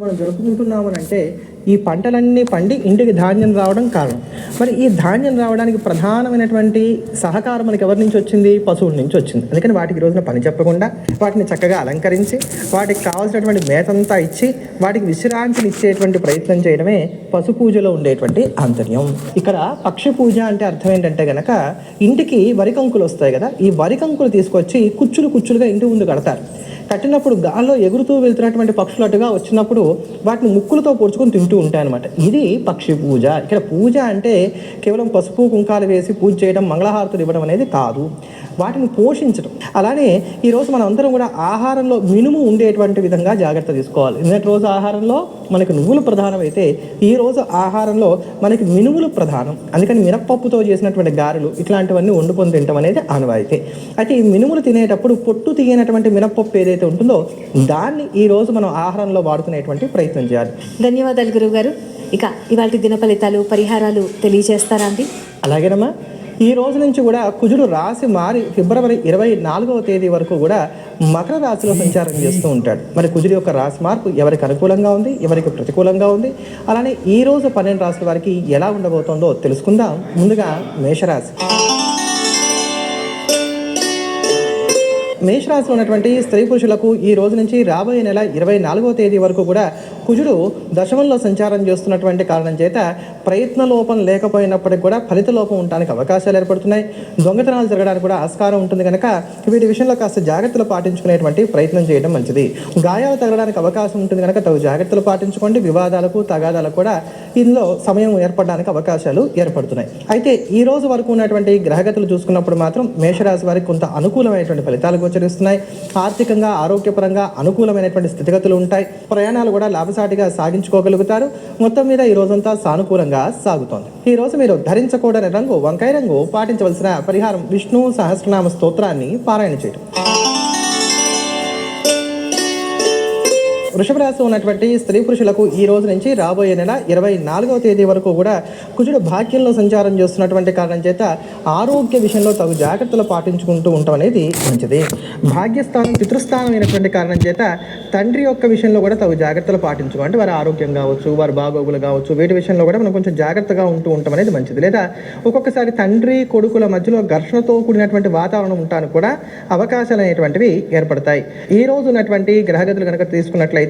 మనం జరుపుకుంటున్నామని అంటే ఈ పంటలన్నీ పండి ఇంటికి ధాన్యం రావడం కారణం. మరి ఈ ధాన్యం రావడానికి ప్రధానమైనటువంటి సహకారం మనకి ఎవరి నుంచి వచ్చింది? పశువుల నుంచి వచ్చింది. అందుకని వాటికి రోజున పని చెప్పకుండా వాటిని చక్కగా అలంకరించి వాటికి కావాల్సినటువంటి మేతంతా ఇచ్చి వాటికి విశ్రాంతిని ఇచ్చేటువంటి ప్రయత్నం చేయడమే పశు పూజలో ఉండేటువంటి ఆంతర్యం. ఇక్కడ పక్షి పూజ అంటే అర్థం ఏంటంటే గనక ఇంటికి వరి కంకులు వస్తాయి కదా ఈ వరి కంకులు తీసుకొచ్చి కుచ్చులు కుచ్చులుగా ఇంటి ముందు కడతారు. కట్టినప్పుడు గాల్లో ఎగురుతూ వెళ్తున్నటువంటి పక్షులు అటుగా వచ్చినప్పుడు వాటిని ముక్కులతో పొడుచుకొని తింటూ ఉంటాయి అనమాట ఇది పక్షి పూజ. ఇక్కడ పూజ అంటే కేవలం పసుపు కుంకాలు వేసి పూజ చేయడం మంగళహారతులు ఇవ్వడం అనేది కాదు. వాటిని పోషించడం. అలానే ఈరోజు మనం అందరం కూడా ఆహారంలో మినుము ఉండేటువంటి విధంగా జాగ్రత్త తీసుకోవాలి. నిన్నటి రోజు ఆహారంలో మనకి నువ్వులు ప్రధానమైతే ఈ రోజు ఆహారంలో మనకి మినుములు ప్రధానం. అందుకని మినప్పప్పుతో చేసినటువంటి గారెలు ఇట్లాంటివన్నీ వండుకొని తినడం అనేది ఆనవాయితీ. అయితే ఈ మినుములు తినేటప్పుడు పొట్టు తీయనటువంటి మినప్పప్పు ఏదైతే ఉంటుందో దాన్ని ఈ రోజు మనం ఆహారంలో వాడుకునేటువంటి ప్రయత్నం చేయాలి. ధన్యవాదాలు గురువుగారు. ఇక ఇవాళ దిన ఫలితాలు పరిహారాలు తెలియజేస్తారా అండి? అలాగేనమ్మా. ఈ రోజు నుంచి కూడా కుజుడు రాశి మారి ఫిబ్రవరి ఇరవై నాలుగవ తేదీ వరకు కూడా మకర రాశిలో సంచారం చేస్తూ ఉంటాడు. మరి కుజుడు యొక్క రాశి మార్పు ఎవరికి అనుకూలంగా ఉంది? ఎవరికి ప్రతికూలంగా ఉంది? అలానే ఈ రోజు పన్నెండు రాశుల వారికి ఎలా ఉండబోతోందో తెలుసుకుందాం. ముందుగా మేషరాశి. మేషరాశిలో ఉన్నటువంటి స్త్రీ పురుషులకు ఈ రోజు నుంచి రాబోయే నెల ఇరవై నాలుగవ తేదీ వరకు కూడా కుజుడు దశమంలో సంచారం చేస్తున్నటువంటి కారణం చేత ప్రయత్న లోపం లేకపోయినప్పటికి కూడా ఫలిత లోపం ఉండడానికి అవకాశాలు ఏర్పడుతున్నాయి. దొంగతనాలు జరగడానికి కూడా ఆస్కారం ఉంటుంది కనుక వీటి విషయంలో కాస్త జాగ్రత్తలు పాటించుకునేటువంటి ప్రయత్నం చేయడం మంచిది. గాయాలు తగలడానికి అవకాశం ఉంటుంది కనుక తగు జాగ్రత్తలు పాటించుకోండి. వివాదాలకు తగాదాలకు కూడా ఇందులో సమయం ఏర్పడడానికి అవకాశాలు ఏర్పడుతున్నాయి. అయితే ఈ రోజు వరకు ఉన్నటువంటి గ్రహగతులు చూసుకున్నప్పుడు మాత్రం మేషరాశి వారికి కొంత అనుకూలమైనటువంటి ఫలితాలు గోచరిస్తున్నాయి. ఆర్థికంగా ఆరోగ్యపరంగా అనుకూలమైనటువంటి స్థితిగతులు ఉంటాయి. ప్రయాణాలు కూడా లాభసాటిగా సాగించుకోగలుగుతారు. మొత్తం మీద ఈ రోజంతా సానుకూలంగా సాగుతోంది. ఈ రోజు మీరు ధరించకూడని రంగు వంకాయ రంగు పాటించవలసిన పరిహారం విష్ణు సహస్రనామ స్తోత్రాన్ని పారాయణ చేయడం. వృషభ రాశి ఉన్నటువంటి స్త్రీ పురుషులకు ఈ రోజు నుంచి రాబోయే నెల ఇరవై నాలుగవ తేదీ వరకు కూడా కుజుడు భాగ్యంలో సంచారం చేస్తున్నటువంటి కారణం చేత ఆరోగ్య విషయంలో తగు జాగ్రత్తలు పాటించుకుంటూ ఉండటం అనేది మంచిది. భాగ్యస్థానం పితృస్థానం అయినటువంటి కారణం చేత తండ్రి యొక్క విషయంలో కూడా తగు జాగ్రత్తలు పాటించుకో అంటే వారి ఆరోగ్యం కావచ్చు వారి బాగోగులు కావచ్చు వీటి విషయంలో కూడా మనం కొంచెం జాగ్రత్తగా ఉంటూ ఉండటం అనేది మంచిది. లేదా ఒక్కొక్కసారి తండ్రి కొడుకుల మధ్యలో ఘర్షణతో కూడినటువంటి వాతావరణం ఉండటానికి కూడా అవకాశాలు అనేటువంటివి ఏర్పడతాయి. ఈ రోజు ఉన్నటువంటి గ్రహగతులు కనుక తీసుకున్నట్లయితే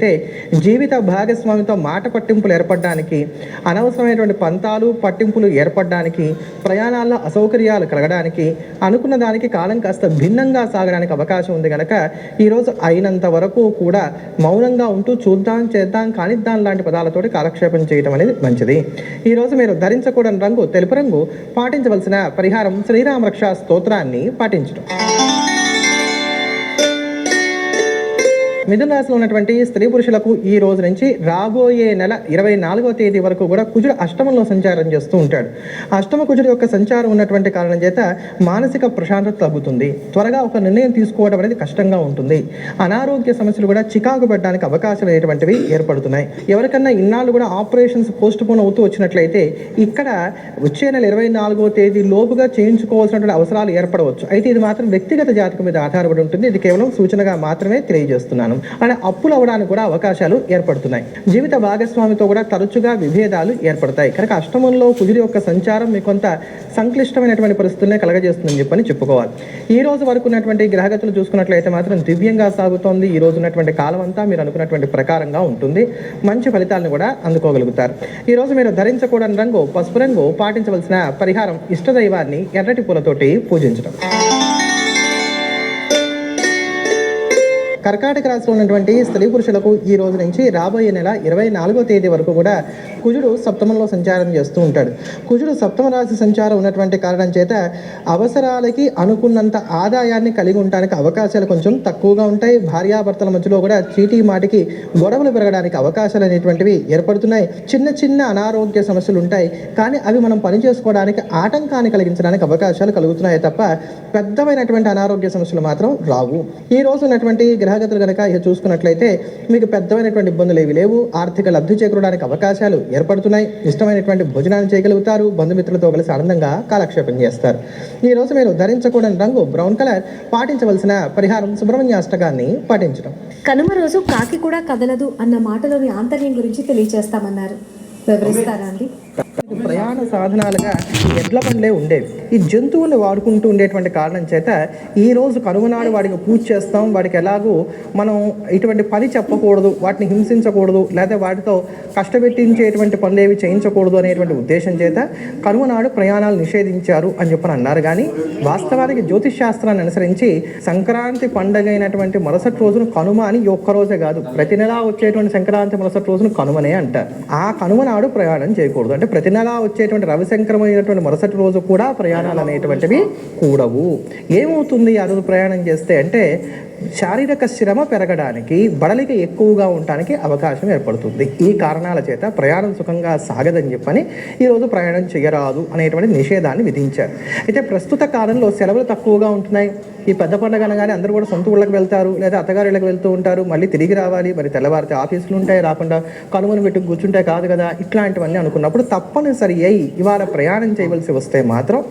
జీవిత భాగస్వామితో మాట పట్టింపులు ఏర్పడడానికి అనవసరమైనటువంటి పంతాలు పట్టింపులు ఏర్పడడానికి ప్రయాణాల్లో అసౌకర్యాలు కలగడానికి అనుకున్న దానికి కాలం కాస్త భిన్నంగా సాగడానికి అవకాశం ఉంది కనుక ఈరోజు అయినంత వరకు కూడా మౌనంగా ఉంటూ చూద్దాం చేద్దాం కానిద్దాం లాంటి పదాలతోటి కాలక్షేపం చేయడం అనేది మంచిది. ఈరోజు మీరు ధరించకూడని రంగు తెలుపు రంగు పాటించవలసిన పరిహారం శ్రీరామరక్ష స్తోత్రాన్ని పాటించడం మిథున రాశిలో ఉన్నటువంటి స్త్రీ పురుషులకు ఈ రోజు నుంచి రాబోయే నెల ఇరవై నాలుగో తేదీ వరకు కూడా కుజుడు అష్టమంలో సంచారం చేస్తూ ఉంటాడు. అష్టమ కుజుడు యొక్క సంచారం ఉన్నటువంటి కారణం చేత మానసిక ప్రశాంతత తగ్గుతుంది. త్వరగా ఒక నిర్ణయం తీసుకోవడం అనేది కష్టంగా ఉంటుంది. అనారోగ్య సమస్యలు కూడా చికాకు పెట్టడానికి అవకాశం అనేటువంటివి ఏర్పడుతున్నాయి. ఎవరికన్నా ఇన్నాళ్ళు కూడా ఆపరేషన్స్ పోస్ట్ పోన్ అవుతూ వచ్చినట్లయితే ఇక్కడ వచ్చే నెల ఇరవై నాలుగో తేదీ లోపుగా చేయించుకోవాల్సినటువంటి అవసరాలు ఏర్పడవచ్చు. అయితే ఇది మాత్రం వ్యక్తిగత జాతకం మీద ఆధారపడి ఉంటుంది. ఇది కేవలం సూచనగా మాత్రమే తెలియజేస్తున్నాను. అండ్ అప్పులు అవ్వడానికి కూడా అవకాశాలు ఏర్పడుతున్నాయి. జీవిత భాగస్వామితో కూడా తరచుగా విభేదాలు ఏర్పడతాయి. కనుక అష్టమంలో కుదిరి యొక్క సంచారం మీకు కొంత సంక్లిష్టమైనటువంటి పరిస్థితులనే కలగజేస్తుందని చెప్పని చెప్పుకోవాలి. ఈ రోజు వరకు ఉన్నటువంటి గ్రహగతులు చూసుకున్నట్లయితే మాత్రం దివ్యంగా సాగుతోంది. ఈ రోజు ఉన్నటువంటి కాలం అంతా మీరు అనుకున్నటువంటి ప్రకారంగా ఉంటుంది. మంచి ఫలితాలను కూడా అందుకోగలుగుతారు. ఈ రోజు మీరు ధరించకూడని రంగు పసుపు రంగు పాటించవలసిన పరిహారం ఇష్టదైవాన్ని ఎర్రటి పూలతోటి పూజించడం. కర్కాటక రాశిలో ఉన్నటువంటి స్త్రీ పురుషులకు ఈ రోజు నుంచి రాబోయే నెల ఇరవై నాలుగో తేదీ వరకు కూడా కుజుడు సప్తమంలో సంచారం చేస్తూ ఉంటాడు. కుజుడు సప్తమ రాశి సంచారం ఉన్నటువంటి కారణం చేత అవసరాలకి అనుకున్నంత ఆదాయాన్ని కలిగి ఉండడానికి అవకాశాలు కొంచెం తక్కువగా ఉంటాయి. భార్యాభర్తల మధ్యలో కూడా చీటీ మాటికి గొడవలు పెరగడానికి అవకాశాలు అనేటువంటివి ఏర్పడుతున్నాయి. చిన్న చిన్న అనారోగ్య సమస్యలు ఉంటాయి. కానీ అవి మనం పని చేసుకోవడానికి ఆటంకాన్ని కలిగించడానికి అవకాశాలు కలుగుతున్నాయి తప్ప పెద్దమైనటువంటి అనారోగ్య సమస్యలు మాత్రం రావు. ఈ రోజు ఉన్నటువంటి గ్రహ గ్రహగతులు కనుక ఇక చూసుకున్నట్లయితే మీకు పెద్దమైనటువంటి ఇబ్బందులు ఏవి లేవు. ఆర్థిక లబ్ధి చేకూరడానికి అవకాశాలు ఏర్పడుతున్నాయి. ఇష్టమైనటువంటి భోజనాన్ని చేయగలుగుతారు. బంధుమిత్రులతో కలిసి ఆనందంగా కాలక్షేపం చేస్తారు. ఈ రోజు మీరు ధరించకూడని రంగు బ్రౌన్ కలర్ పాటించవలసిన పరిహారం సుబ్రహ్మణ్య అష్టకాన్ని పాటించడం. కనుమ రోజు కాకి కూడా కదలదు అన్న మాటలోని ఆంతర్యం గురించి వివరిస్తారా అండి? ప్రయాణ సాధనాలుగా ఎడ్ల బండ్లే ఉండేవి. ఈ జంతువులు వాడుకుంటూ ఉండేటువంటి కారణం చేత ఈ రోజు కనుమనాడు వాడికి పూజ చేస్తాం వాడికి ఎలాగూ మనం ఇటువంటి పని చెప్పకూడదు వాటిని హింసించకూడదు లేదా వాటితో కష్టపెట్టించేటువంటి పనులు ఏవి చేయించకూడదు అనేటువంటి ఉద్దేశం చేత కనుమనాడు ప్రయాణాలు నిషేధించారు అని చెప్పని అన్నారు. కానీ వాస్తవానికి జ్యోతిష్ శాస్త్రాన్ని అనుసరించి సంక్రాంతి పండగ అయినటువంటి మరుసటి రోజును కనుమ అని ఒక్కరోజే ఒక్క రోజే కాదు ప్రతి నెలా వచ్చేటువంటి సంక్రాంతి మరుసటి రోజును కనుమనే అంటారు ఆ కనుమ నాడు ప్రయాణం చేయకూడదు. అంటే ప్రతి నెలా వచ్చేటువంటి రవిశంకరమైనటువంటి మరుసటి రోజు కూడా ప్రయాణం ప్రయాణాలు అనేటువంటివి కూడవు. ఏమవుతుంది? ఆ ప్రయాణం చేస్తే అంటే శారీరక శ్రమ పెరగడానికి బడలిక ఎక్కువగా ఉండడానికి అవకాశం ఏర్పడుతుంది. ఈ కారణాల చేత ప్రయాణం సుఖంగా సాగదని చెప్పని ఈరోజు ప్రయాణం చేయరాదు అనేటువంటి నిషేధాన్ని విధించారు. అయితే ప్రస్తుత కాలంలో సెలవులు తక్కువగా ఉంటున్నాయి. ఈ పెద్ద పండుగ అనగానే అందరూ కూడా సొంత ఊళ్ళకి వెళ్తారు లేదా అత్తగారిళ్ళకి వెళ్తూ ఉంటారు. మళ్ళీ తిరిగి రావాలి. మరి తెల్లవారితే ఆఫీసులు ఉంటాయి రాకుండా కనుమను పెట్టి కూర్చుంటే కాదు కదా ఇట్లాంటివన్నీ అనుకున్నప్పుడు తప్పనిసరి అయి ఇవాళ ప్రయాణం చేయవలసి వస్తే మాత్రం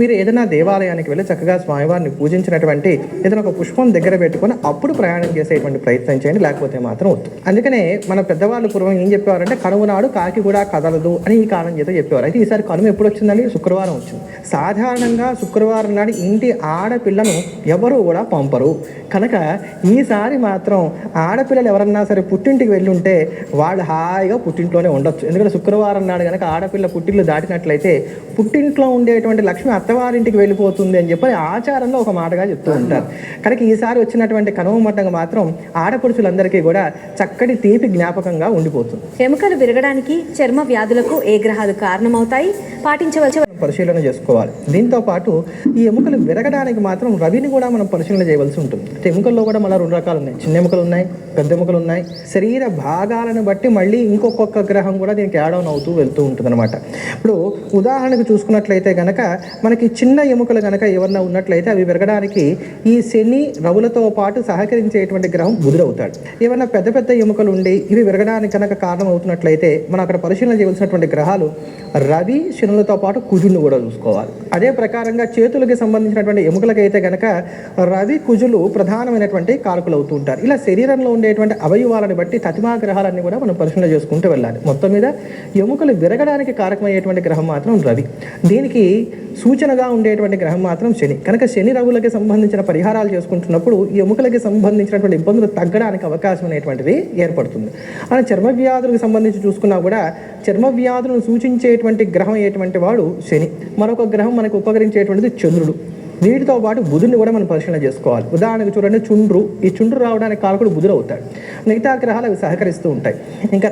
మీరు ఏదైనా దేవాలయానికి వెళ్ళి చక్కగా స్వామివారిని పూజించినటువంటి ఏదైనా ఒక పుష్పం దగ్గర పెట్టి పెట్టుకొని అప్పుడు ప్రయాణం చేసేటువంటి ప్రయత్నం చేయండి లేకపోతే మాత్రం వద్దు. అందుకనే మన పెద్దవాళ్ళు పూర్వం ఏం చెప్పేవారంటే కనుమ నాడు కాకి కూడా కదలదు అని ఈ కారణం చేత చెప్పేవారు. అయితే ఈసారి కనుమ ఎప్పుడు వచ్చిందండి? శుక్రవారం వచ్చింది. సాధారణంగా శుక్రవారం నాడు ఇంటి ఆడపిల్లను ఎవరు కూడా పంపరు. కనుక ఈసారి మాత్రం ఆడపిల్లలు ఎవరన్నా సరే పుట్టింటికి వెళ్ళుంటే వాళ్ళు హాయిగా పుట్టింట్లోనే ఉండొచ్చు. ఎందుకంటే శుక్రవారం నాడు కనుక ఆడపిల్ల పుట్టిల్లు దాటినట్లయితే పుట్టింట్లో ఉండేటువంటి లక్ష్మి అత్తవారింటికి వెళ్ళిపోతుంది అని చెప్పి ఆచారంలో ఒక మాటగా చెప్తూ ఉంటారు. కనుక ఈసారి వచ్చిన కనుమ మట్టంగా మాత్రం ఆడపడుచులందరికీ కూడా చక్కటి తీపి జ్ఞాపకంగా ఉండిపోతుంది. ఎముకలు విరగడానికి చర్మ వ్యాధులకు ఏ గ్రహాలు కారణమవుతాయి? పాటించవలసిన పరిశీలన చేసుకోవాలి. దీంతో పాటు ఈ ఎముకలు విరగడానికి మాత్రం రవిని కూడా మనం పరిశీలన చేయవలసి ఉంటుంది. అంటే ఎముకల్లో కూడా మళ్ళీ రెండు రకాలు ఉన్నాయి. చిన్న ఎముకలు ఉన్నాయి పెద్ద ఎముకలు ఉన్నాయి. శరీర భాగాలను బట్టి మళ్ళీ ఇంకొకొక్క గ్రహం కూడా దీనికి యాడ్ ఆన్ అవుతూ వెళ్తూ ఉంటుంది అనమాట ఇప్పుడు ఉదాహరణకు చూసుకున్నట్లయితే గనక మనకి చిన్న ఎముకలు కనుక ఎవరన్నా ఉన్నట్లయితే అవి విరగడానికి ఈ శని రవులతో పాటు సహకరించేటువంటి గ్రహం బుధుడవుతాడు ఏమన్నా పెద్ద పెద్ద ఎముకలు ఉండి ఇవి విరగడానికి కనుక కారణం అవుతున్నట్లయితే మనం అక్కడ పరిశీలన చేయవలసినటువంటి గ్రహాలు రవి శనులతో పాటు కుజుని కూడా చూసుకోవాలి. అదే ప్రకారంగా చేతులకి సంబంధించినటువంటి ఎముకలకైతే కనుక రవి కుజులు ప్రధానమైనటువంటి కారకులు అవుతూ ఉంటారు ఇలా శరీరంలో ఉండేటువంటి అవయవాలను బట్టి తతిమా గ్రహాలన్నీ కూడా మనం పరిశీలన చేసుకుంటూ వెళ్ళాలి. మొత్తం మీద ఎముకలు విరగడానికి కారకమయ్యేటువంటి గ్రహం మాత్రం రవి. దీనికి సూచనగా ఉండేటువంటి గ్రహం మాత్రం శని. కనుక శని రవులకి సంబంధించిన పరిహారాలు చేసుకుంటున్నప్పుడు ఈ ఎముకలకి సంబంధించినటువంటి ఇబ్బందులు తగ్గడానికి అవకాశం అనేటువంటిది ఏర్పడుతుంది. అలా చర్మ వ్యాధులకు సంబంధించి చూసుకున్నా కూడా చర్మ వ్యాధులను సూచించేటువంటి గ్రహం అయ్యేటువంటి వాడు శని. మరొక గ్రహం మనకు ఉపకరించేటువంటిది చంద్రుడు. వీటితో పాటు బుధుని కూడా మనం పరిశీలన చేసుకోవాలి. ఉదాహరణకు చూడండి చుండ్రు ఈ చుండ్రు రావడానికి కారకుడు బుధుడు అవుతాడు. మిగతా గ్రహాలు అవి సహకరిస్తూ ఉంటాయి. ఇంకా